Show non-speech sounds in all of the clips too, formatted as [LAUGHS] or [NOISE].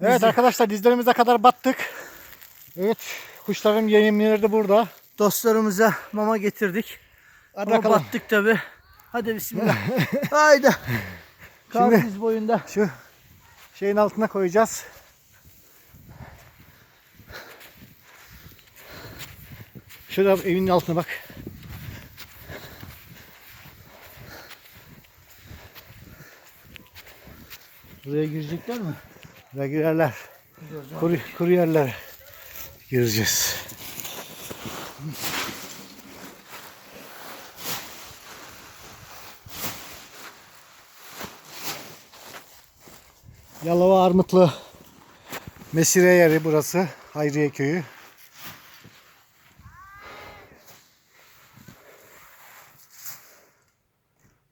Evet arkadaşlar dizlerimize kadar battık. Evet kuşların yemleri de burada. Dostlarımıza mama getirdik. Hadi Ama bakalım. battık tabi. Hadi bismillah. [LAUGHS] Haydi. Kalk Şimdi- diz boyunda. Şu şeyin altına koyacağız. Şurada evin altına bak. Buraya girecekler mi? Ve girerler. Kuru, kuru yerler gireceğiz. Yalova Armutlu Mesire yeri burası. Hayriye köyü.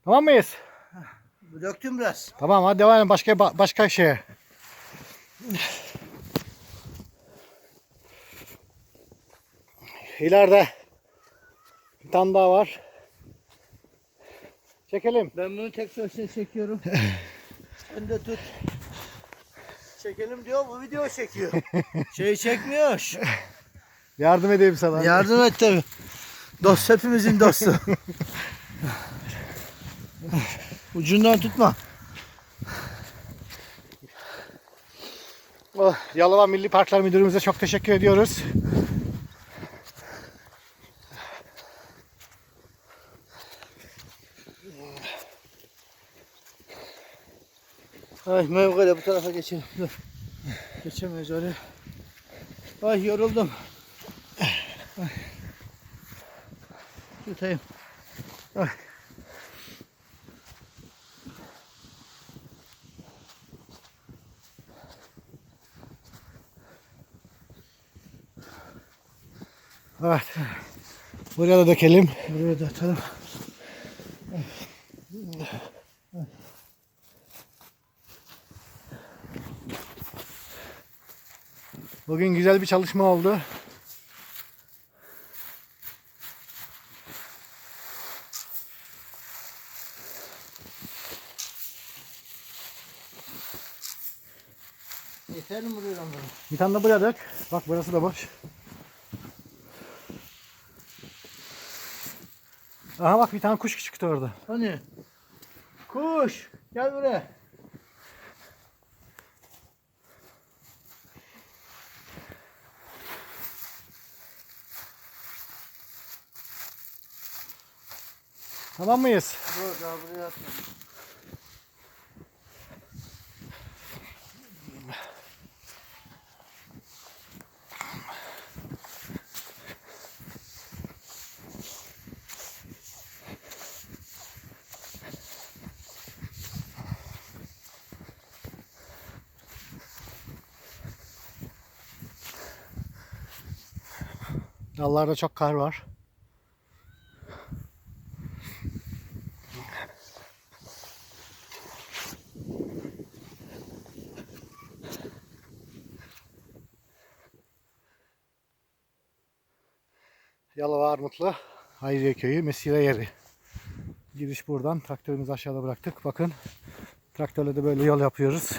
Tamam mıyız? Döktüm biraz. Tamam hadi devam edelim başka başka şeye. İleride bir tane daha var. Çekelim. Ben bunu tek başına çekiyorum. [LAUGHS] Sen de tut. Çekelim diyor bu video çekiyor. [LAUGHS] şey çekmiyor. Yardım edeyim sana. Yardım et tabi. Dost hepimizin dostu. [LAUGHS] Ucundan tutma. Yalova Milli Parklar Müdürümüze çok teşekkür ediyoruz. Ay Mevkale bu tarafa geçelim. Dur. Geçemeyiz oraya. Ay yoruldum. Ay. Tutayım. Ay. Evet. Buraya da dökelim. Buraya da atalım. Bugün güzel bir çalışma oldu. Yeter mi buraya? Bir tane de buraya dök. Bak burası da boş. Aha bak bir tane kuş çıktı orada. Hani? Kuş. Gel buraya. Tamam mıyız? Dur daha buraya atma. Dallarda çok kar var. Yalova Armutlu Hayriye Köyü Mesire yeri. Giriş buradan. Traktörümüzü aşağıda bıraktık. Bakın traktörle de böyle yol yapıyoruz.